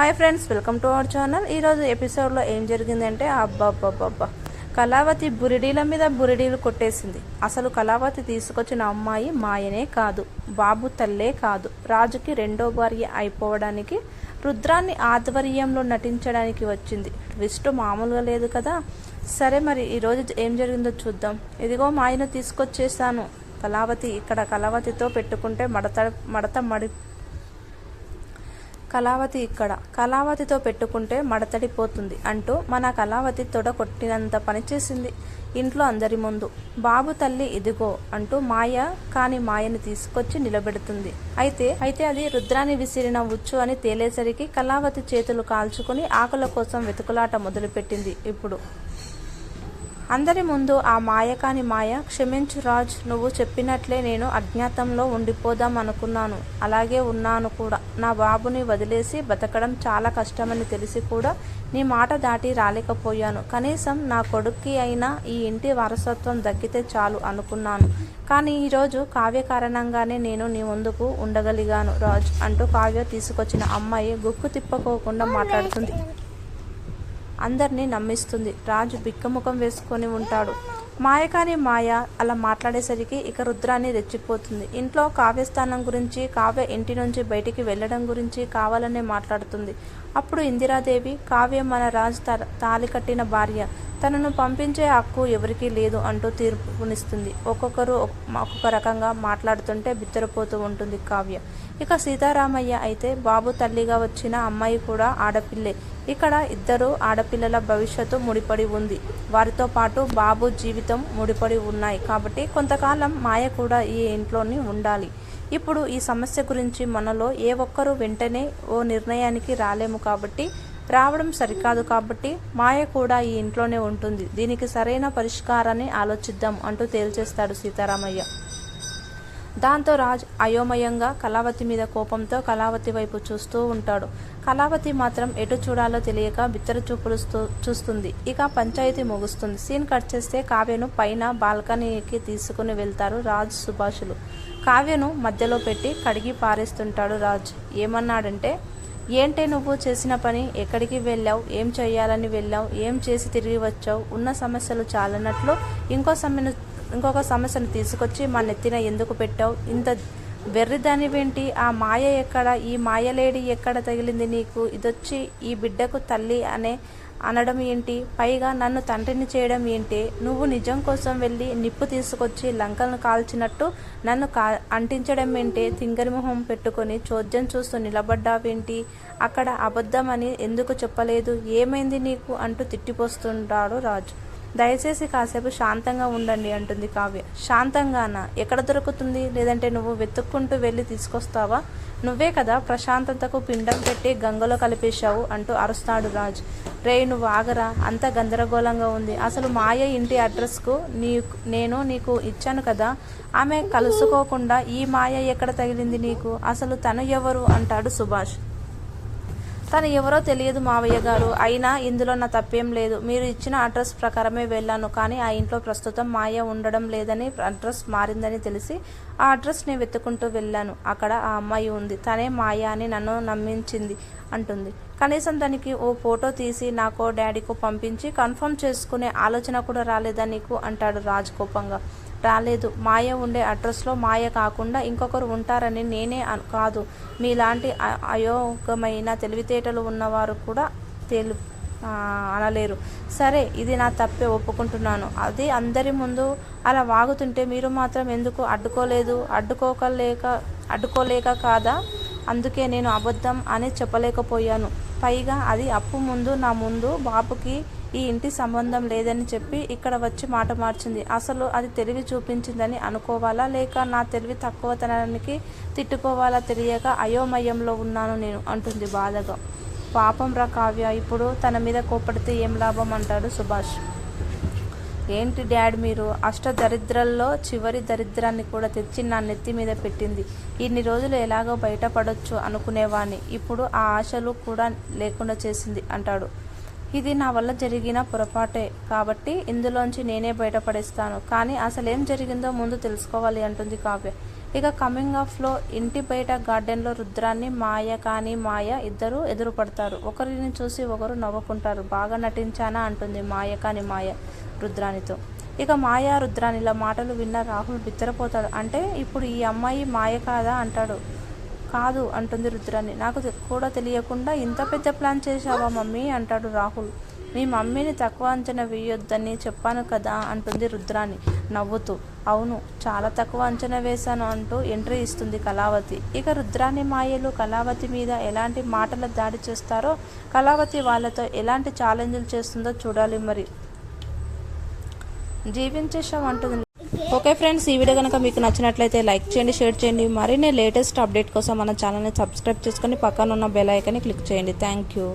Hi friends welcome to our channel. ఈరోజు ఎపిసోడ్లో ఏం జరిగిందంటే అబ్బాబ్బాబ్బా కళావతి బురిడీల మీద బురిడీలు కొట్టేసింది. అసలు కళావతి తీసుకొచ్చిన అమ్మాయి మాయనే కాదు బాబు తల్లే కాదు. రాజుకి రెండో భార్య అయిపోవడానికి రుద్రాన్ని ఆధ్వర్యంలో నటించడానికి వచ్చింది. ట్విస్ట్ మామూలుగా లేదు కదా? సరే మరి ఈరోజు ఏం జరిగిందో చూద్దాం. ఇదిగో మాయను తీసుకొచ్చేసాను కళావతి ఇక్కడ కళావతితో పెట్టుకుంటే మడత మడత మడి కళావతి ఇక్కడ. కళావతితో పెట్టుకుంటే మడతడిపోతుంది అంటూ మన కళావతి తొడ కొట్టినంత పనిచేసింది ఇంట్లో అందరి ముందు బాబు తల్లి ఇదిగో అంటూ మాయ కాని మాయని తీసుకొచ్చి నిలబెడుతుంది. అయితే అయితే అది రుద్రాన్ని విసిరిన ఉచ్చు అని తేలేసరికి కళావతి చేతులు కాల్చుకుని ఆకుల కోసం వెతుకులాట మొదలుపెట్టింది ఇప్పుడు. అందరి ముందు ఆ మాయ కాని మాయ క్షమించు రాజ్ నువ్వు చెప్పినట్లే నేను అజ్ఞాతంలో ఉండిపోదాం అనుకున్నాను. అలాగే ఉన్నాను కూడా. నా బాబుని వదిలేసి బతకడం చాలా కష్టమని తెలిసి కూడా నీ మాట దాటి రాలేకపోయాను. కనీసం నా కొడుక్కి అయినా ఈ ఇంటి వారసత్వం దక్కితే చాలు అనుకున్నాను. కానీ ఈరోజు కావ్య కారణంగానే నేను నీ ముందుకు ఉండగలిగాను రాజ్ అంటూ కావ్య తీసుకొచ్చిన అమ్మాయి గుక్కు తిప్పకోకుండా మాట్లాడుతుంది. అందరినీ నమ్మిస్తుంది. రాజు బిక్కముఖం వేసుకొని ఉంటాడు. మాయ కాని మాయ అలా మాట్లాడేసరికి ఇక రుద్రాన్ని రెచ్చిపోతుంది. ఇంట్లో కావ్యస్థానం గురించి కావ్య ఇంటి నుంచి బయటికి వెళ్ళడం గురించి కావాలనే మాట్లాడుతుంది. అప్పుడు ఇందిరాదేవి కావ్య మన రాజు తాలి కట్టిన భార్య. తనను పంపించే హక్కు ఎవరికీ లేదు అంటూ తీర్పునిస్తుంది. ఒక్కొక్కరు ఒక్కొక్క రకంగా మాట్లాడుతుంటే బిత్తరపోతూ ఉంటుంది కావ్య. ఇక సీతారామయ్య అయితే బాబు తల్లిగా వచ్చిన అమ్మాయి కూడా ఆడపిల్లే. ఇక్కడ ఇద్దరు ఆడపిల్లల భవిష్యత్తు ముడిపడి ఉంది. వారితో పాటు బాబు జీవితం ముడిపడి ఉన్నాయి కాబట్టి కొంతకాలం మాయ కూడా ఈ ఇంట్లోని ఉండాలి. ఇప్పుడు ఈ సమస్య గురించి మనలో ఏ ఒక్కరూ వెంటనే ఓ నిర్ణయానికి రాలేము కాబట్టి రావడం సరికాదు కాబట్టి మాయ కూడా ఈ ఇంట్లోనే ఉంటుంది. దీనికి సరైన పరిష్కారాన్ని ఆలోచిద్దాం అంటూ తేల్చేస్తాడు సీతారామయ్య. దాంతో రాజ్ అయోమయంగా కళావతి మీద కోపంతో కళావతి వైపు చూస్తూ ఉంటాడు. కళావతి మాత్రం ఎటు చూడాలో తెలియక బిత్తర చూపులు చూస్తుంది. ఇక పంచాయతీ ముగుస్తుంది. సీన్ కట్ చేస్తే కావ్యను పైన బాల్కనీకి తీసుకుని వెళ్తారు రాజ్ సుభాషులు. కావ్యను మధ్యలో పెట్టి కడిగి పారేస్తుంటాడు రాజ్. ఏమన్నాడంటే ఏంటే నువ్వు చేసిన పని? ఎక్కడికి వెళ్ళావు? ఏం చేయాలని వెళ్ళావు? ఏం చేసి తిరిగి వచ్చావు? ఉన్న సమస్యలు చాలన్నట్లు ఇంకో సమస్యను ఇంకొక సమస్యను తీసుకొచ్చి మా నెత్తిన ఎందుకు పెట్టావు? ఇంత వెర్రిదానివేంటి? ఆ మాయ ఎక్కడ? ఈ మాయలేడి ఎక్కడ తగిలింది నీకు? ఇదొచ్చి ఈ బిడ్డకు తల్లి అనే అనడం ఏంటి? పైగా నన్ను తండ్రిని చేయడం ఏంటి? నువ్వు నిజం కోసం వెళ్ళి నిప్పు తీసుకొచ్చి లంకలను కాల్చినట్టు నన్ను కా అంటించడం ఏంటి? తింగరిమొహం పెట్టుకొని చోద్యం చూస్తూ నిలబడ్డావేంటి? అక్కడ అబద్ధమని ఎందుకు చెప్పలేదు? ఏమైంది నీకు? అంటూ తిట్టిపోస్తుంటాడు రాజు. దయచేసి కాసేపు శాంతంగా ఉండండి అంటుంది కావ్య. శాంతంగానా? ఎక్కడ దొరుకుతుంది? లేదంటే నువ్వు వెతుక్కుంటూ వెళ్ళి తీసుకొస్తావా? నువ్వే కదా ప్రశాంతతకు పిండం పెట్టి గంగలో కలిపేశావు అంటూ అరుస్తాడు రాజు. రే నువ్వు ఆగరా? అంత గందరగోళంగా ఉంది. అసలు మాయ ఇంటి అడ్రస్కు నీ నేను నీకు ఇచ్చాను కదా? ఆమె కలుసుకోకుండా ఈ మాయ ఎక్కడ తగిలింది నీకు? అసలు తను ఎవరు? అంటాడు సుభాష్. తను ఎవరో తెలియదు మావయ్య గారు. అయినా ఇందులో నా తప్పేం లేదు. మీరు ఇచ్చిన అడ్రస్ ప్రకారమే వెళ్ళాను. కానీ ఆ ఇంట్లో ప్రస్తుతం మాయ ఉండడం లేదని అడ్రస్ మారిందని తెలిసి ఆ అడ్రస్ని వెతుకుంటూ వెళ్ళాను. అక్కడ ఆ అమ్మాయి ఉంది. తనే మాయ అని నన్ను నమ్మించింది అంటుంది. కనీసం దానికి ఓ ఫోటో తీసి నాకో డాడీకో పంపించి కన్ఫర్మ్ చేసుకునే ఆలోచన కూడా రాలేదా నీకు? అంటాడు రాజ్ కోపంగా. రాలేదు. మాయ ఉండే అడ్రస్లో మాయ కాకుండా ఇంకొకరు ఉంటారని నేనే కాదు. మీలాంటి అయోగమైన తెలివితేటలు ఉన్నవారు కూడా తెలు అనలేరు. సరే ఇది నా తప్పే ఒప్పుకుంటున్నాను. అది అందరి ముందు అలా వాగుతుంటే మీరు మాత్రం ఎందుకు అడ్డుకోలేదు? అడ్డుకోకలేక అడ్డుకోలేక కాదా? అందుకే నేను అబద్ధం అని చెప్పలేకపోయాను. పైగా అది అప్పు ముందు నా ముందు బాబుకి ఈ ఇంటి సంబంధం లేదని చెప్పి ఇక్కడ వచ్చి మాట మార్చింది. అసలు అది తెలివి చూపించిందని అనుకోవాలా? లేక నా తెలివి తక్కువతనానికి తిట్టుకోవాలా తెలియక అయోమయంలో ఉన్నాను నేను? అంటుంది బాధగా. పాపం రా కావ్య ఇప్పుడు తన మీద కోపడితే ఏం లాభం? అంటాడు సుభాష్. ఏంటి డాడ్ మీరు? అష్ట దరిద్రల్లో చివరి దరిద్రాన్ని కూడా తెచ్చి నా నెత్తి మీద పెట్టింది. ఇన్ని రోజులు ఎలాగో బయటపడొచ్చు అనుకునేవాణ్ణి. ఇప్పుడు ఆ ఆశలు కూడా లేకుండా చేసింది అంటాడు. ఇది నా వల్ల జరిగిన పొరపాటే. కాబట్టి ఇందులోంచి నేనే బయటపడేస్తాను. కానీ అసలు ఏం జరిగిందో ముందు తెలుసుకోవాలి అంటుంది కావ్య. ఇక కమింగ్ ఆఫ్లో ఇంటి బయట గార్డెన్లో రుద్రాన్ని మాయ కానీ మాయ ఇద్దరు ఎదురుపడతారు. ఒకరిని చూసి ఒకరు నవ్వుకుంటారు. బాగా నటించానా అంటుంది మాయ కానీ మాయ రుద్రానితో. ఇక మాయా రుద్రానిల మాటలు విన్న రాహుల్ బిత్తరపోతాడు. అంటే ఇప్పుడు ఈ అమ్మాయి మాయ కాదా అంటాడు. కాదు అంటుంది రుద్రాణి నాకు కూడా తెలియకుండా ఇంత పెద్ద ప్లాన్ చేశావా మమ్మీ? అంటాడు రాహుల్. మీ మమ్మీని తక్కువ అంచనా వేయొద్దని చెప్పాను కదా? అంటుంది రుద్రాణి నవ్వుతూ. అవును చాలా తక్కువ అంచనా వేశాను అంటూ ఎంట్రీ ఇస్తుంది కళావతి. ఇక రుద్రాణి మాయలు కళావతి మీద ఎలాంటి మాటల దాడి చేస్తారో కళావతి వాళ్ళతో ఎలాంటి ఛాలెంజ్లు చేస్తుందో చూడాలి మరి. జీవించేసాం అంటుంది ఓకే ఫ్రెండ్స్ ఈ వీడియో కనుక మీకు నచ్చినట్లయితే లైక్ చేయండి షేర్ చేయండి. మరిన్ని లేటెస్ట్ అప్డేట్ కోసం మన ఛానల్ని సబ్స్క్రైబ్ చేసుకొని పక్కన ఉన్న బెల్ ఐకాన్ని క్లిక్ చేయండి. Thank you